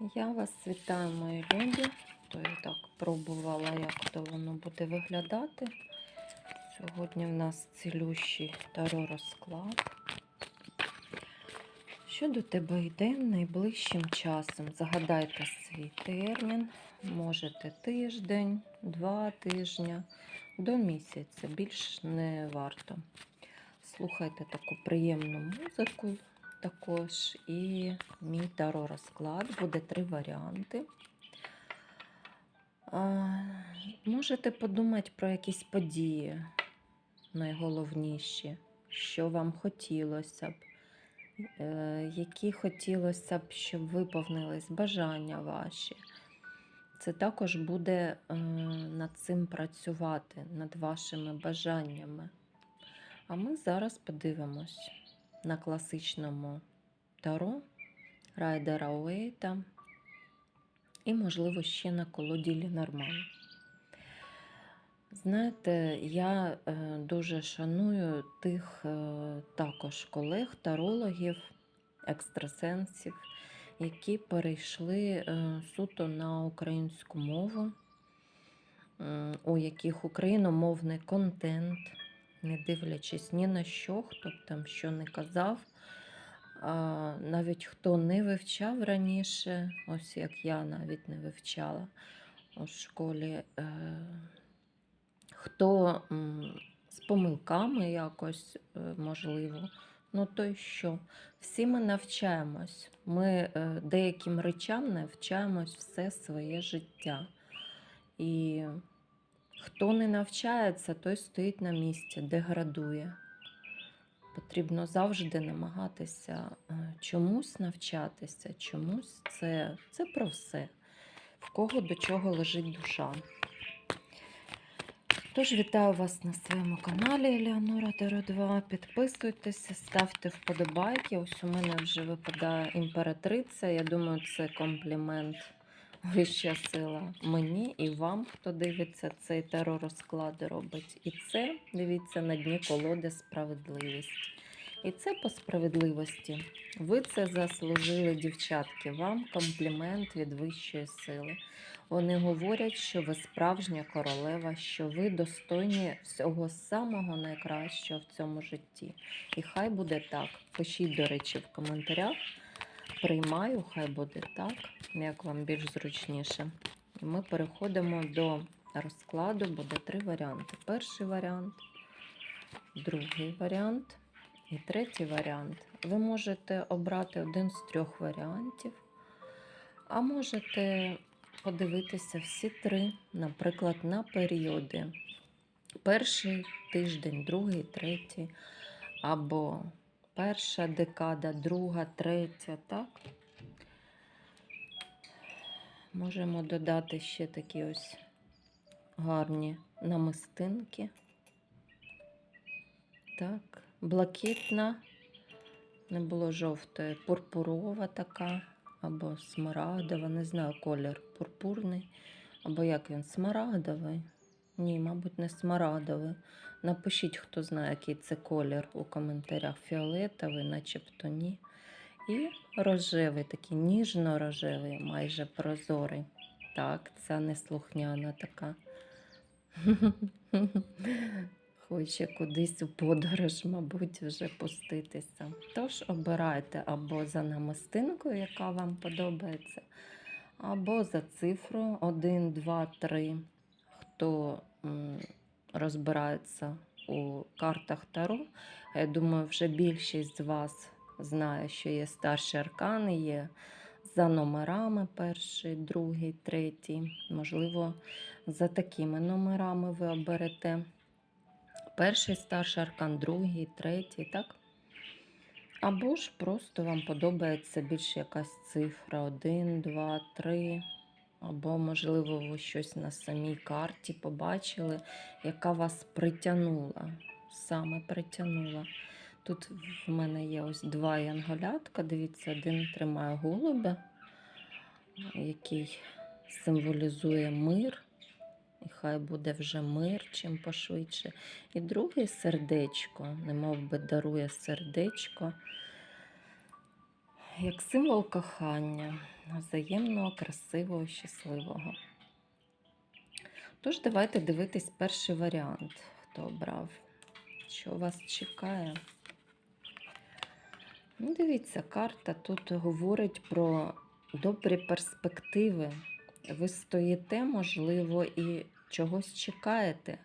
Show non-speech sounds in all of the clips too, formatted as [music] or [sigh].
Я вас вітаю, мої любі. То я так пробувала, як то воно буде виглядати. Сьогодні в нас цілющий таро розклад. Що до тебе йде найближчим часом? Загадайте свій термін. Можете тиждень, два тижні, до місяця. Більш не варто. Слухайте таку приємну музику також. І мій таро розклад буде три варіанти. Можете подумати про якісь події найголовніші, що вам хотілося б, е, які хотілося б, щоб виповнились бажання ваші. Це також буде е, над цим працювати, над вашими бажаннями. А ми зараз подивимось на класичному таро Райдера Уейта і, можливо, ще на колоді Лінорман. Знаєте, я е, дуже шаную тих е, також колег, тарологів, екстрасенсів, які перейшли е, суто на українську мову, у яких україномовний контент, не дивлячись ні на що, хто б там що не казав. Навіть хто не вивчав раніше, ось як я навіть не вивчала у школі, е, хто з помилками якось е, можливо, ну то й що? Всі ми навчаємось. Ми е, деяким речам навчаємось все своє життя. І хто не навчається, той стоїть на місці, деградує. Потрібно завжди намагатися е, чомусь навчатися, чомусь це, це про все, в кого до чого лежить душа. Тож вітаю вас на своєму каналі Елеонора Таро 2. Підписуйтеся, ставте вподобайки. Ось у мене вже випадає імператриця. Я думаю, це комплімент вища сила мені і вам, хто дивиться цей таро розклади робить. І це дивіться на дні колоди справедливість. І це по справедливості. Ви це заслужили, дівчатки. Вам комплімент від вищої сили. Вони говорять, що ви справжня королева, що ви достойні всього самого найкращого в цьому житті. І хай буде так. Пишіть, до речі, в коментарях. Приймаю, хай буде так, як вам більш зручніше. І ми переходимо до розкладу, буде три варіанти. Перший варіант, другий варіант і третій варіант. Ви можете обрати один з трьох варіантів, а можете подивитися всі три, наприклад, на періоди. Перший тиждень, другий, третій, або перша декада, друга, третя, так? Можемо додати ще такі ось гарні намистинки. Так, блакитна, не було жовтої, пурпурова така, або смарагдова, не знаю, колір пурпурний, або як він, смарагдовий. Ні, мабуть, не смарагдовий. Напишіть, хто знає, який це колір у коментарях. Фіолетовий, начебто ні. І рожевий, такий ніжно-рожевий, майже прозорий. Так, ця неслухняна така. [laughs] Хоче кудись у подорож, мабуть, вже пуститися. Тож обирайте або за намистинкою, яка вам подобається, або за цифру 1, 2, 3. Хто розбирається у картах Таро, я думаю, вже більшість з вас знає, що є старші аркани, є за номерами перший, другий, третій. Можливо, за такими номерами ви оберете. Перший старший аркан, другий, третій, так? Або ж просто вам подобається більш якась цифра: 1, 2, 3. Або, можливо, ви щось на самій карті побачили, яка вас притягнула. Саме притягнула. Тут в мене є ось два янголятка. Дивіться, один тримає голуба, який символізує мир. І хай буде вже мир чим пошвидше. І другий сердечко, немов би дарує сердечко, як символ кохання, взаємного, красивого, щасливого. Тож, давайте дивитись перший варіант, хто обрав, що вас чекає. Ну, дивіться, карта тут говорить про добрі перспективи. Ви стоїте, можливо, і чогось чекаєте.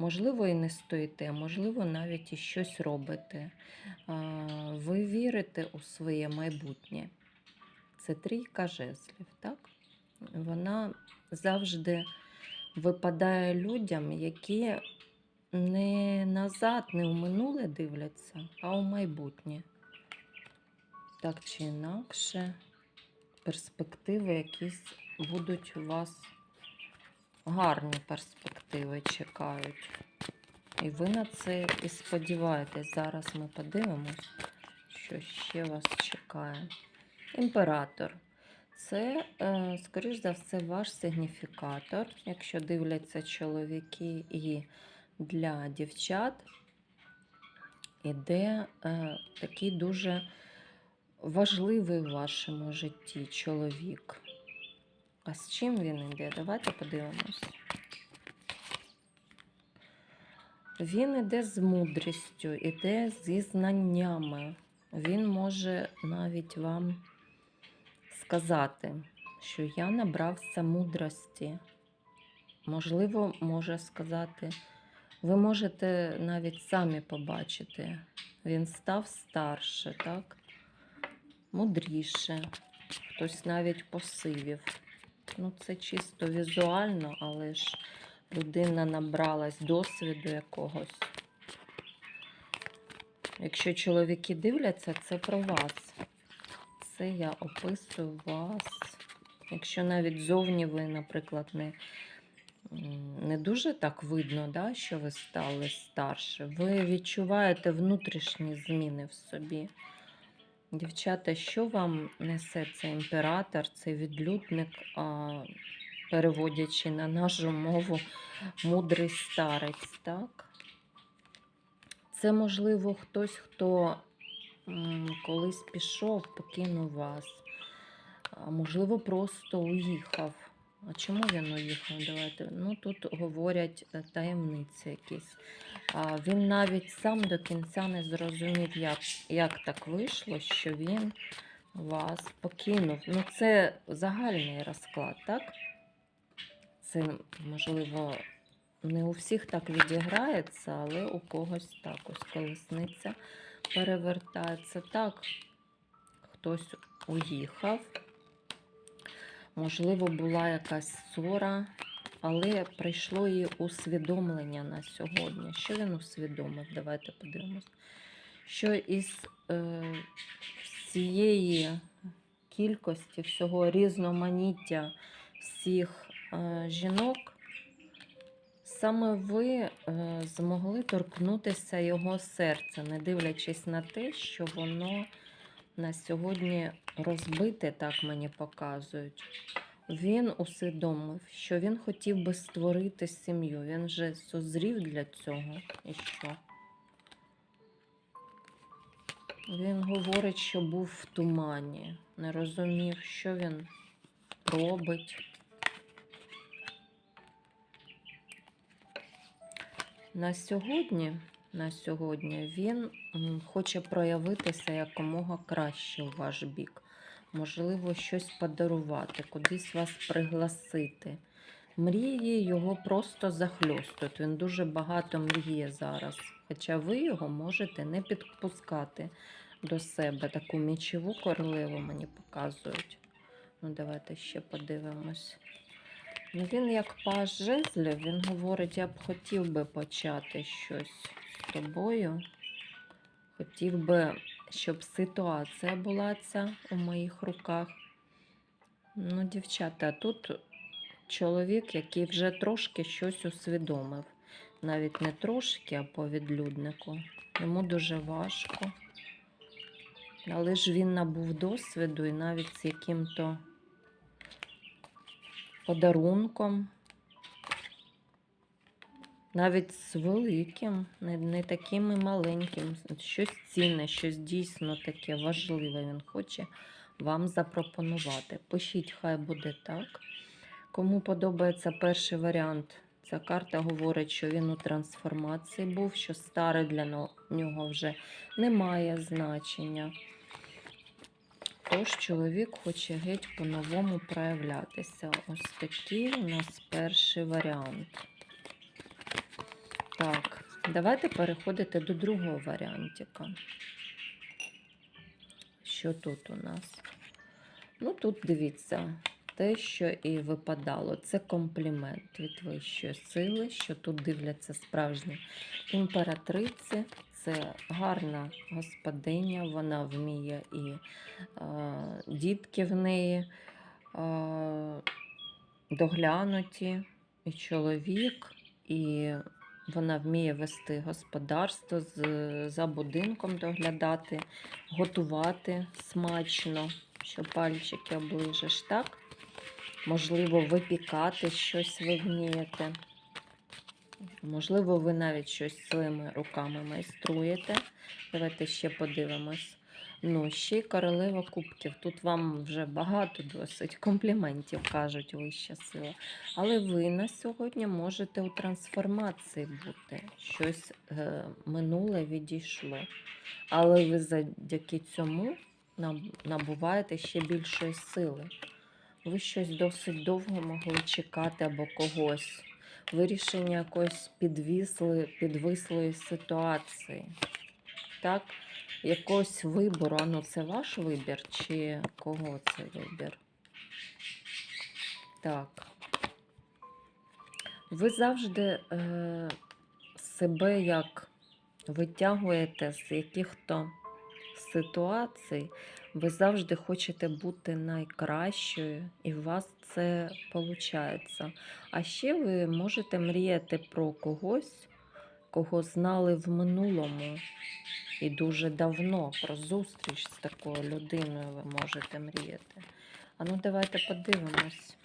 Можливо, і не стоїте, можливо, навіть і щось робите. Ви вірите у своє майбутнє. Це трійка жезлів, так? Вона завжди випадає людям, які не назад, не у минуле дивляться, а у майбутнє. Так чи інакше, перспективи якісь будуть у вас гарні перспективи чекають. І ви на це і сподіваєтесь. Зараз ми подивимось, що ще вас чекає. Імператор. Це, е, скоріш за все, ваш сигніфікатор, якщо дивляться чоловіки і для дівчат, іде е, такий дуже важливий в вашому житті чоловік. А з чим він йде? Давайте подивимось. Він іде з мудрістю, іде зі знаннями. Він може навіть вам сказати, що я набрався мудрості. Можливо, може сказати, ви можете навіть самі побачити. Він став старше, так? Мудріше, хтось навіть посивів. Ну, це чисто візуально, але ж людина набралась досвіду якогось. Якщо чоловіки дивляться, це про вас. Це я описую вас. Якщо навіть зовні ви, наприклад, не, не дуже так видно, да, що ви стали старше, ви відчуваєте внутрішні зміни в собі. Дівчата, що вам несе цей імператор, цей відлюдник, переводячи на нашу мову мудрий старець, так? Це, можливо, хтось, хто колись пішов, покинув вас, можливо, просто уїхав. А чому він уїхав? Давайте. Ну, тут говорять е, таємниці якісь. А він навіть сам до кінця не зрозумів, як, як так вийшло, що він вас покинув. Ну, це загальний розклад, так? Це, можливо, не у всіх так відіграється, але у когось так ось колесниця перевертається. Так, хтось уїхав. Можливо, була якась ссора, але прийшло її усвідомлення на сьогодні. Що він усвідомив? Давайте подивимось. Що із е, всієї кількості, всього різноманіття всіх е, жінок, саме ви е, змогли торкнутися його серця, не дивлячись на те, що воно на сьогодні розбите, так мені показують. Він усвідомив, що він хотів би створити сім'ю. Він вже созрів для цього. І що? Він говорить, що був в тумані, не розумів, що він робить. На сьогодні, на сьогодні він хоче проявитися якомога краще у ваш бік. Можливо, щось подарувати, кудись вас пригласити. Мрії його просто захльостують. Він дуже багато мріє зараз. Хоча ви його можете не підпускати до себе. Таку мічову королеву мені показують. Ну, давайте ще подивимось. Ну, він як паж жезлів, він говорить, я б хотів би почати щось тобою. Хотів би, щоб ситуація була ця у моїх руках. Ну, дівчата, тут чоловік, який вже трошки щось усвідомив. Навіть не трошки, а по відлюднику. Йому дуже важко. Але ж він набув досвіду і навіть з яким-то подарунком. Навіть з великим, не, не таким і маленьким, щось цінне, щось дійсно таке важливе він хоче вам запропонувати. Пишіть, хай буде так. Кому подобається перший варіант, ця карта говорить, що він у трансформації був, що старе для нього вже не має значення. Тож чоловік хоче геть по-новому проявлятися. Ось такий у нас перший варіант. Так, давайте переходити до другого варіантика. Що тут у нас? Ну, тут дивіться, те, що і випадало, це комплімент від вищої сили, що тут дивляться справжні імператриці. Це гарна господиня, вона вміє і е, дітки в неї е, доглянуті, і чоловік, і вона вміє вести господарство, з, за будинком доглядати, готувати смачно, що пальчики оближеш, так? Можливо, випікати щось ви вмієте. Можливо, ви навіть щось своїми руками майструєте. Давайте ще подивимось. Ну, ще й королева кубків. Тут вам вже багато досить компліментів кажуть вища сила. Але ви на сьогодні можете у трансформації бути. Щось е, минуле відійшло. Але ви завдяки цьому набуваєте ще більшої сили. Ви щось досить довго могли чекати або когось. Вирішення якоїсь підвісли, підвислої ситуації. Так? Якогось вибору. А ну це ваш вибір чи кого це вибір? Так. Ви завжди е, себе як витягуєте з яких-то ситуацій, ви завжди хочете бути найкращою, і у вас це виходить. А ще ви можете мріяти про когось, кого знали в минулому і дуже давно. Про зустріч з такою людиною ви можете мріяти. А ну давайте подивимось.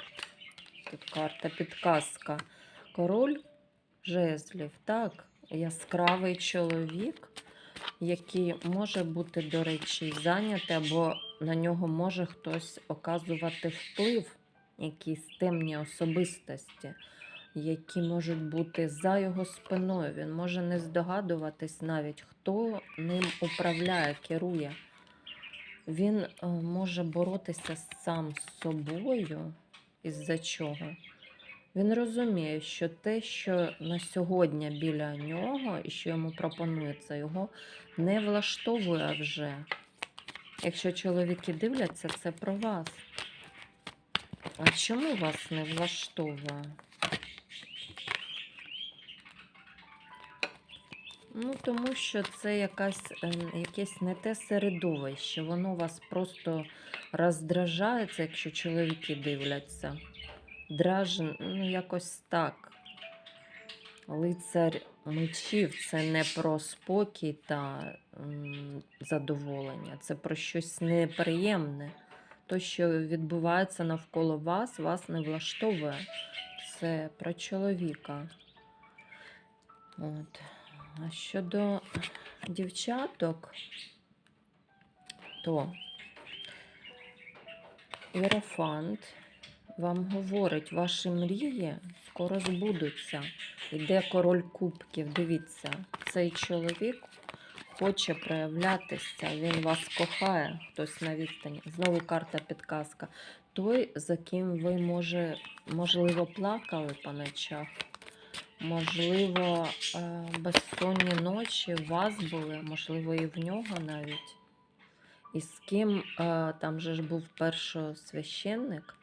Тут карта підказка. Король жезлів, так, яскравий чоловік, який може бути, до речі, зайнятий, або на нього може хтось оказувати вплив, якісь темні особистості, які можуть бути за його спиною. Він може не здогадуватись навіть, хто ним управляє, керує. Він е, може боротися сам з собою. Із-за чого? Він розуміє, що те, що на сьогодні біля нього і що йому пропонується, його не влаштовує вже. Якщо чоловіки дивляться, це про вас. А чому вас не влаштовує? Ну, тому що це якась, е, якесь не те середовище, воно вас просто роздражається, якщо чоловіки дивляться. Дражн, ну якось так. Лицар мечів це не про спокій та м, задоволення, це про щось неприємне. То, що відбувається навколо вас, вас не влаштовує. Це про чоловіка. От. А щодо дівчаток, то Єрофант вам говорить, ваші мрії скоро збудуться. Іде король кубків. Дивіться, цей чоловік хоче проявлятися, він вас кохає, хтось на відстані. Знову карта підказка. Той, за ким ви, може, можливо, плакали по ночах. Можливо, е, безсонні ночі у вас були, можливо, і в нього навіть. І з ким е, там же ж був першосвященник,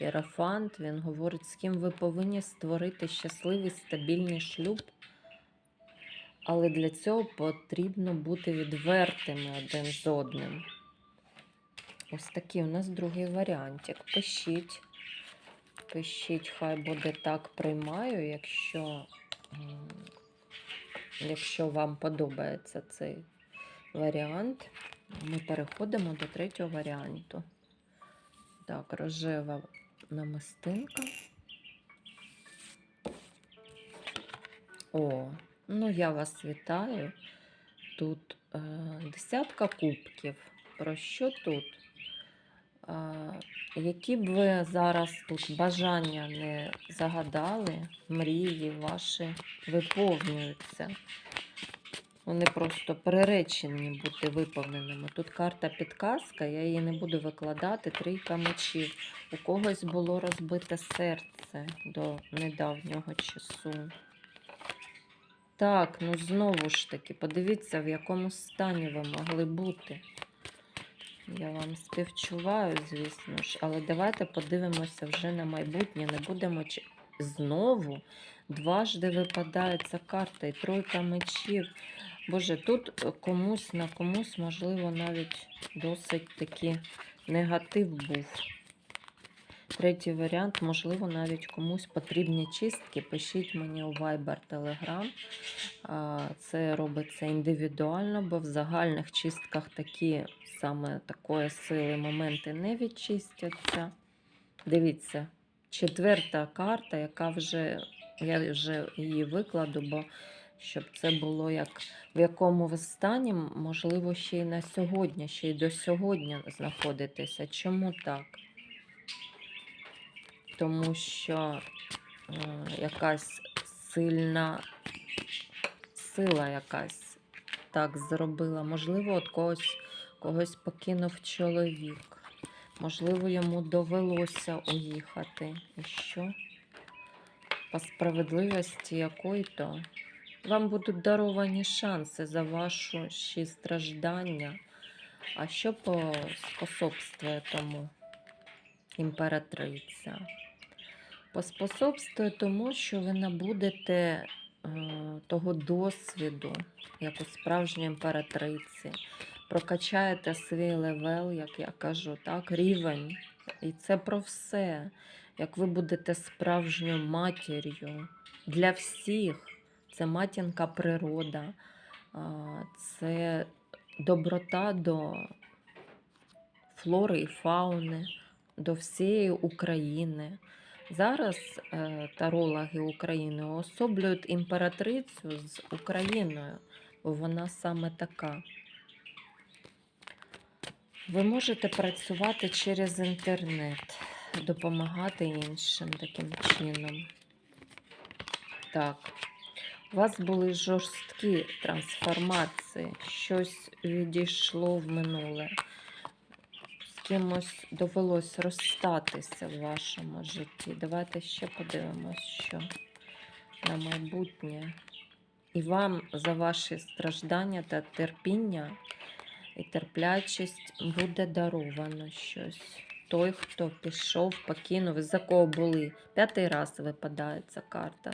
Єрофант, він говорить, з ким ви повинні створити щасливий стабільний шлюб. Але для цього потрібно бути відвертими один з одним. Ось такий у нас другий варіантик. Пишіть. Пишіть, хай буде так приймаю, якщо, якщо вам подобається цей варіант. Ми переходимо до третього варіанту. Так, рожева намистинка. О, ну я вас вітаю. Тут е, десятка кубків. Про що тут? Які б ви зараз тут бажання не загадали, мрії ваші виповнюються. Вони просто приречені бути виповненими. Тут карта підказка, я її не буду викладати. Трійка мечів. У когось було розбите серце до недавнього часу. Так, ну знову ж таки, подивіться, в якому стані ви могли бути. Я вам співчуваю, звісно ж, але давайте подивимося вже на майбутнє. Не будемо чи- знову дважди випадає ця карта і тройка мечів. Боже, тут комусь на комусь, можливо, навіть досить таки негатив був. Третій варіант, можливо, навіть комусь потрібні чистки. Пишіть мені у Viber Telegram. Це робиться індивідуально, бо в загальних чистках такі саме такої сили моменти не відчистяться. Дивіться, четверта карта, яка вже я вже її викладу, бо щоб це було як в якому ви стані, можливо, ще й на сьогодні, ще й до сьогодні знаходитеся. Чому так? Тому що е, якась сильна сила якась так зробила. Можливо, от когось, когось покинув чоловік. Можливо, йому довелося уїхати. І що? По справедливості якої-то вам будуть даровані шанси за ваші страждання. А що поспособствує тому імператриця? Поспособствує тому, що ви набудете е, того досвіду, як у справжньої імператриці. Прокачаєте свій левел, як я кажу, так, рівень. І це про все. Як ви будете справжньою матір'ю для всіх. Це матінка природа, це доброта до флори і фауни, до всієї України. Зараз е, тарологи України уособлюють імператрицю з Україною, бо вона саме така. Ви можете працювати через інтернет, допомагати іншим таким чином. Так. У вас були жорсткі трансформації, щось відійшло в минуле. З кимось довелось розстатися в вашому житті. Давайте ще подивимось, що на майбутнє. І вам за ваші страждання та терпіння і терплячість буде даровано щось. Той, хто пішов, покинув, із-за кого були. П'ятий раз випадає ця карта.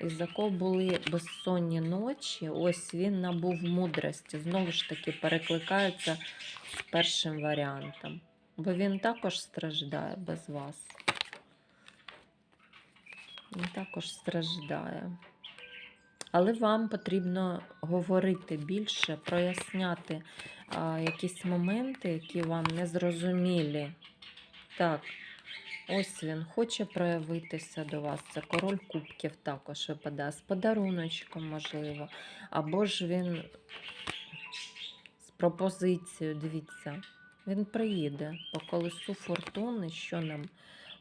Із-за кого були безсонні ночі, ось він набув мудрості. Знову ж таки, перекликається з першим варіантом. Бо він також страждає без вас. Він також страждає. Але вам потрібно говорити більше, проясняти а, якісь моменти, які вам не зрозумілі. Так, ось він хоче проявитися до вас. Це король кубків також випадає з подаруночком, можливо. Або ж він з пропозицією, дивіться, він приїде по колесу фортуни, що нам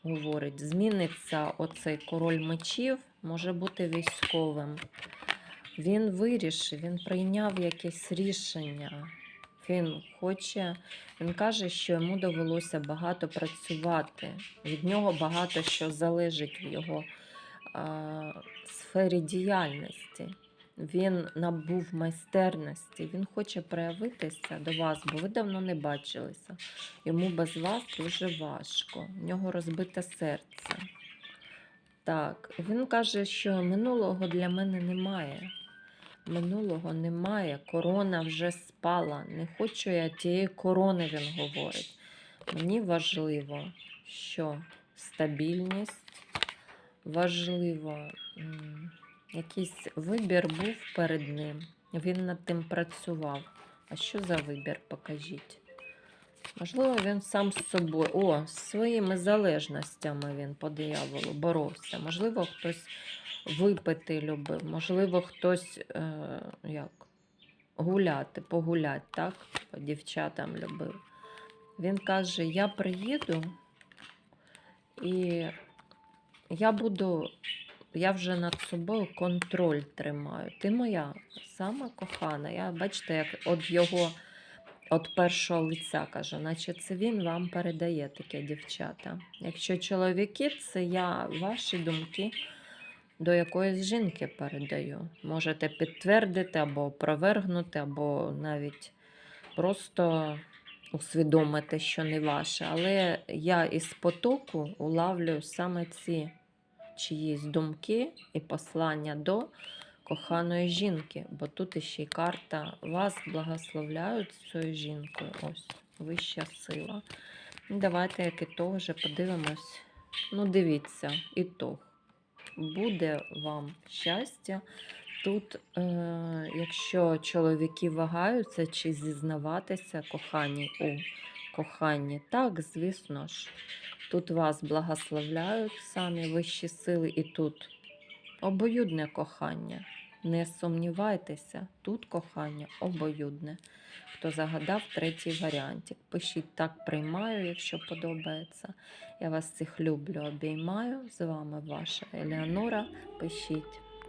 говорить? Зміниться оцей король мечів, може бути військовим. Він вирішив, він прийняв якесь рішення. Він хоче, він каже, що йому довелося багато працювати. Від нього багато що залежить в його а, сфері діяльності. Він набув майстерності, він хоче проявитися до вас, бо ви давно не бачилися. Йому без вас дуже важко. В нього розбите серце. Так, він каже, що минулого для мене немає. Минулого немає, корона вже спала. Не хочу я тієї корони, він говорить. Мені важливо, що стабільність, важливо, якийсь вибір був перед ним. Він над тим працював. А що за вибір? Покажіть. Можливо, він сам з собою. О, з своїми залежностями він по дияволу боровся. Можливо, хтось випити любив. Можливо, хтось е, як, гуляти, погуляти, так? По дівчатам любив. Він каже: Я приїду і я буду, я вже над собою контроль тримаю. Ти моя сама кохана. Я бачите, як от його от першого лиця каже, наче це він вам передає таке дівчата. Якщо чоловіки, це я ваші думки до якоїсь жінки передаю. Можете підтвердити або опровергнути, або навіть просто усвідомити, що не ваше. Але я із потоку улавлюю саме ці чиїсь думки і послання до коханої жінки, бо тут іще й карта вас благословляють з цією жінкою. Ось вища сила. Ну, Давайте, як ітог, вже подивимось. Ну, дивіться, ітог. Буде вам щастя. Тут, е, якщо чоловіки вагаються чи зізнаватися кохані у коханні, так, звісно ж, тут вас благословляють самі вищі сили, і тут обоюдне кохання. Не сумнівайтеся, тут кохання обоюдне. Хто загадав третій варіантик. Пишіть так, приймаю, якщо подобається. Я вас всіх люблю, обіймаю. З вами ваша Елеонора. Пишіть.